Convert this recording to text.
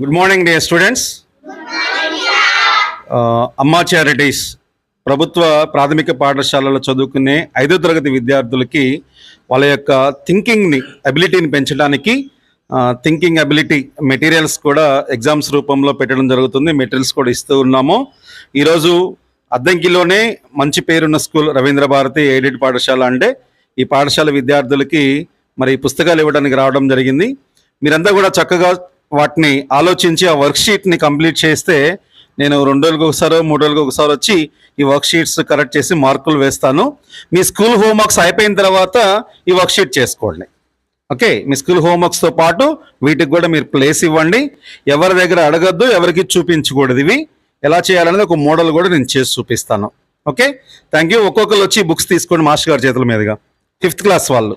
Good morning dear students అమ్మా charities ప్రభుత్వ ప్రాథమిక పాఠశాలలో చదువుకునే ఐదో తరగతి విద్యార్థులకి వాళ్ళ యొక్క థింకింగ్ని అబిలిటీని పెంచడానికి థింకింగ్ అబిలిటీ మెటీరియల్స్ కూడా ఎగ్జామ్స్ రూపంలో పెట్టడం జరుగుతుంది. మెటీరియల్స్ కూడా ఇస్తూ ఉన్నాము. ఈరోజు అద్దంకిలోనే మంచి పేరున్న స్కూల్ రవీంద్ర భారతి ఎయిడెడ్ పాఠశాల అంటే ఈ పాఠశాల విద్యార్థులకి మరి పుస్తకాలు ఇవ్వడానికి రావడం జరిగింది. మీరంతా కూడా చక్కగా వాటిని ఆలోచించి ఆ వర్క్ షీట్ని కంప్లీట్ చేస్తే నేను రెండు రోజులకు ఒకసారి మూడు రోజులకు ఒకసారి వచ్చి ఈ వర్క్ షీట్స్ కరెక్ట్ చేసి మార్కులు వేస్తాను. మీ స్కూల్ హోంవర్క్స్ అయిపోయిన తర్వాత ఈ వర్క్ షీట్ చేసుకోండి. ఓకే? మీ స్కూల్ హోంవర్క్స్తో పాటు వీటికి కూడా మీరు ప్లేస్ ఇవ్వండి. ఎవరి దగ్గర అడగద్దు ఎవరికి చూపించకూడదు ఇవి. ఎలా చేయాలనేది ఒక మోడల్ కూడా నేను చేసి చూపిస్తాను. ఓకే? థ్యాంక్ యూ ఒక్కొక్కరు వచ్చి బుక్స్ తీసుకోండి మాస్టర్ గారి చేతుల మీదుగా. ఫిఫ్త్ క్లాస్ వాళ్ళు.